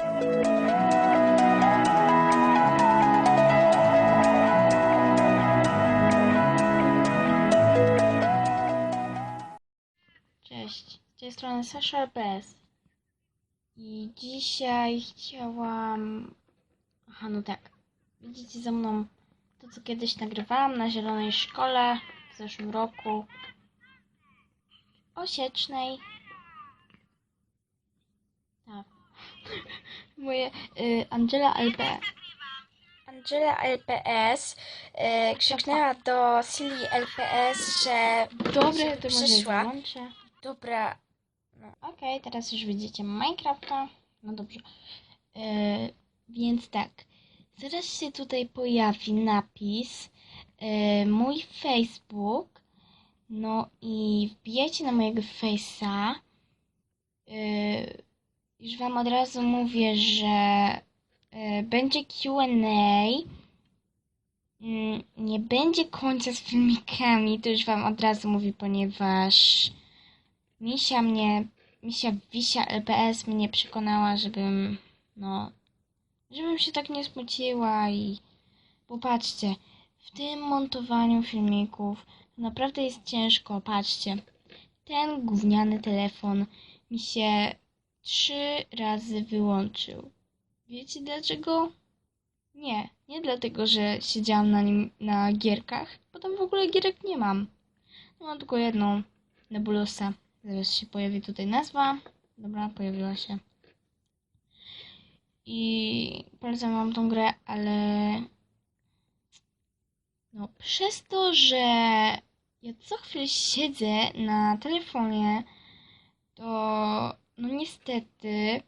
Cześć, z tej strony Sasha RPS. I dzisiaj chciałam... Aha, no tak. Widzicie za mną to, co kiedyś nagrywałam na Zielonej Szkole w zeszłym roku. Tak. Moje... Y, Angela LP. Angela LPS y, krzyknęła do Silly LPS, że Dobre, to może przyszła. wyłączę. Dobra. No, Okej, teraz już widzicie Minecrafta. No dobrze. E, więc tak. Zaraz się tutaj pojawi napis e, mój Facebook. No i wbijajcie na mojego Face'a. E, już wam od razu mówię, że e, będzie Q&A. Mm, Nie będzie końca z filmikami, to już wam od razu mówię, ponieważ Misia mnie, Misia Wisia LPS mnie przekonała, żebym, no, żebym się tak nie smuciła i popatrzcie, w tym montowaniu filmików naprawdę jest ciężko, patrzcie, ten gówniany telefon mi się trzy razy wyłączył. Wiecie dlaczego? Nie, nie dlatego, że siedziałam na nim na gierkach, bo tam w ogóle gierek nie mam. Mam tylko jedną nebulosa. Zaraz się pojawi tutaj nazwa. Dobra, pojawiła się. I polecam wam tą grę, ale no przez to, że ja co chwilę siedzę na telefonie, to no niestety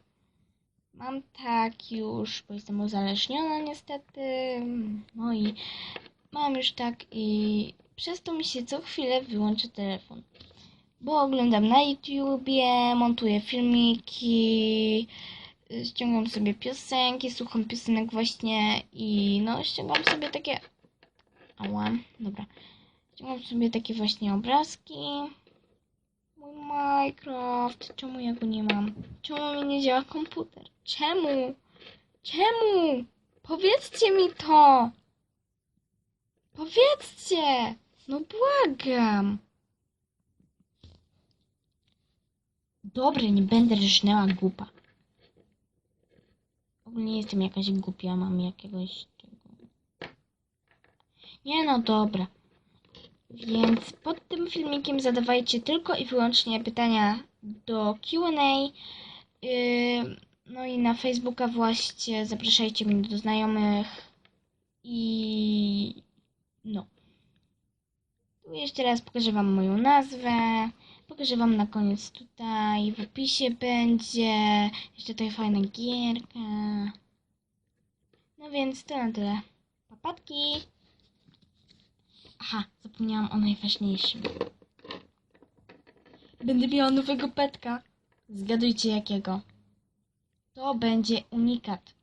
mam tak już, bo jestem uzależniona niestety, no i mam już tak i przez to mi się co chwilę wyłączy telefon bo oglądam na YouTubie, montuję filmiki, ściągam sobie piosenki, słucham piosenek właśnie i no ściągam sobie takie... Ała, dobra. Ściągam sobie takie właśnie obrazki. Mój Minecraft, czemu ja go nie mam? Czemu mi nie działa komputer? Czemu? Czemu? Powiedzcie mi to! Powiedzcie! No błagam! Dobra, nie będę rżnęła głupa. Ogólnie jestem jakaś głupia, mam jakiegoś... Nie no, dobra. Więc pod tym filmikiem zadawajcie tylko i wyłącznie pytania do Q&A. Yy, no i na Facebooka właśnie zapraszajcie mnie do znajomych. I... no. Tu jeszcze raz pokażę wam moją nazwę. Pokażę wam na koniec tutaj, w opisie będzie jeszcze tutaj fajna gierka. No więc to na tyle. Papatki! Aha, zapomniałam o najważniejszym. Będę miała nowego petka. Zgadujcie jakiego. To będzie unikat.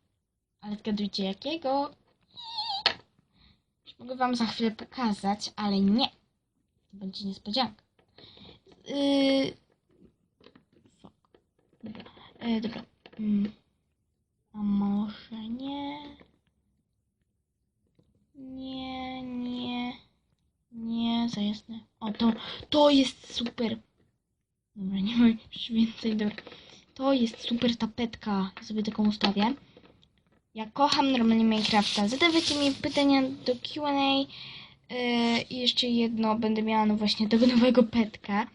Ale zgadujcie jakiego. Już mogę wam za chwilę pokazać, ale nie. To będzie niespodzianka. Yy... Dobra. Yy, dobra. Mm. A może? Nie, nie. Za jasne. O, to, to jest super. Dobra, nie mam już więcej. Dobra. To jest super tapetka. Ja sobie taką ustawię. Ja kocham normalnie Minecrafta. Zadawajcie mi pytania do Q&A. Yy, I jeszcze jedno, będę miała no właśnie tego nowego petka.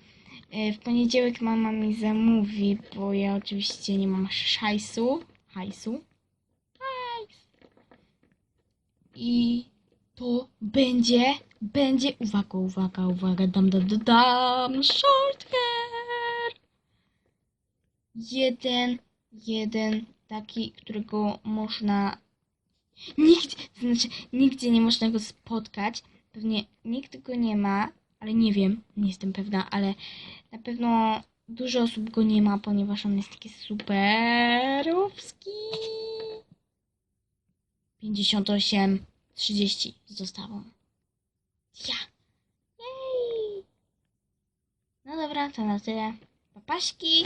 Yy, W poniedziałek mama mi zamówi, bo ja oczywiście nie mam szajsu. Hajsu. Hajs. I to będzie, będzie, uwaga, uwaga, uwaga, dam, dam, dam, dam, short hair. Jeden, jeden taki, którego można nigdzie, znaczy nigdzie nie można go spotkać. Pewnie nikt go nie ma, ale nie wiem, nie jestem pewna, ale na pewno dużo osób go nie ma, ponieważ on jest taki superowski. 58, 30 z. Ja. Jej. No dobra, to na tyle. Papaśki.